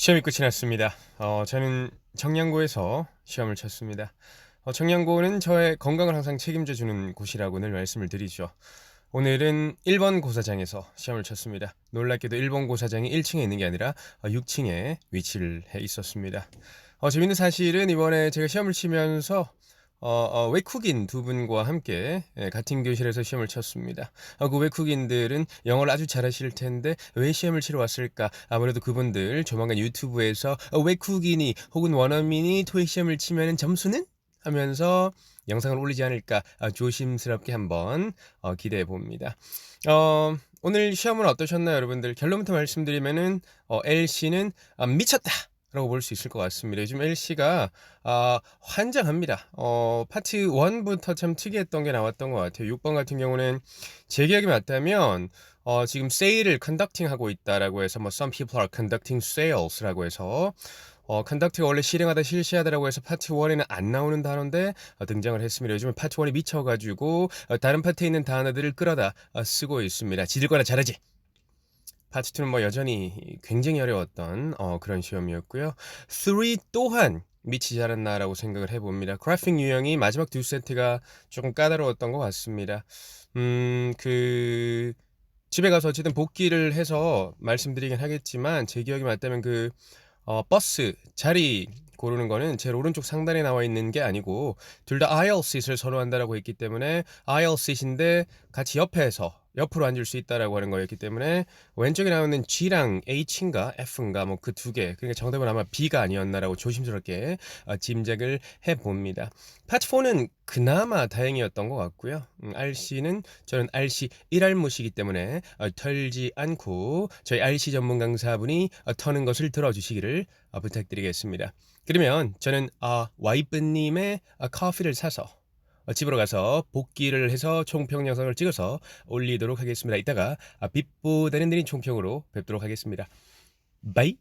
시험이 끝이 났습니다. 어, 저는 청량고에서 시험을 쳤습니다. 어, 청량고는 저의 건강을 항상 책임져 주는 곳이라고 늘 말씀을 드리죠. 오늘은 1번 고사장에서 시험을 쳤습니다. 놀랍게도 1번 고사장이 1층에 있는 게 아니라 6층에 위치를 해 있었습니다. 어, 재밌는 사실은 이번에 제가 시험을 치면서 어, 어, 외국인 두 분과 함께 예, 같은 교실에서 시험을 쳤습니다. 어, 그 외국인들은 영어를 아주 잘하실 텐데 왜 시험을 치러 왔을까? 아무래도 그분들 조만간 유튜브에서 어, 외국인이 혹은 원어민이 토익 시험을 치면 점수는 하면서 영상을 올리지 않을까 아, 조심스럽게 한번 어, 기대해 봅니다. 어, 오늘 시험은 어떠셨나요, 여러분들? 결론부터 말씀드리면은 어, LC는 아, 미쳤다. 라고 볼 수 있을 것 같습니다. 요즘 LC가 아, 환장합니다. 어, 파트 1부터 참 특이했던 게 나왔던 것 같아요. 6번 같은 경우는 제 기억이 맞다면 어, 지금 세일을 컨덕팅 하고 있다라고 해서 뭐 some people are conducting sales라고 해서 어, 컨덕트가 원래 실행하다 실시하다라고 해서 파트 1에는 안 나오는 단어인데 어, 등장을 했습니다. 요즘은 파트 1이 미쳐가지고 어, 다른 파트에 있는 단어들을 끌어다 어, 쓰고 있습니다. 지들 거나 잘하지. 파트 2는 뭐 여전히 굉장히 어려웠던 어, 그런 시험이었고요. 3 또한 미치지 않았나라고 생각을 해봅니다. 그래픽 유형이 마지막 두 세트가 조금 까다로웠던 것 같습니다. 음, 그 집에 가서 어쨌든 복귀를 해서 말씀드리긴 하겠지만 제 기억이 맞다면 그 어, 버스 자리 고르는 거는 제일 오른쪽 상단에 나와 있는 게 아니고 둘 다 aisle seat을 선호한다라고 했기 때문에 aisle seat인데 같이 옆에서 옆으로 앉을 수 있다라고 하는 거였기 때문에 왼쪽에 나오는 G랑 H인가 F인가 뭐 그 두 개. 그러니까 정답은 아마 B가 아니었나라고 조심스럽게 어, 짐작을 해 봅니다. 파트 4는 그나마 다행이었던 것 같고요. 음, RC는 저는 RC 1알못이기 때문에 어, 털지 않고 저희 RC 전문 강사분이 어, 터는 것을 들어주시기를 어, 부탁드리겠습니다. 그러면 저는 어, 와이프님의 어, 커피를 사서 어, 집으로 가서 복귀를 해서 총평 영상을 찍어서 올리도록 하겠습니다. 이따가 아, 빛보다는 느린 총평으로 뵙도록 하겠습니다. 바이.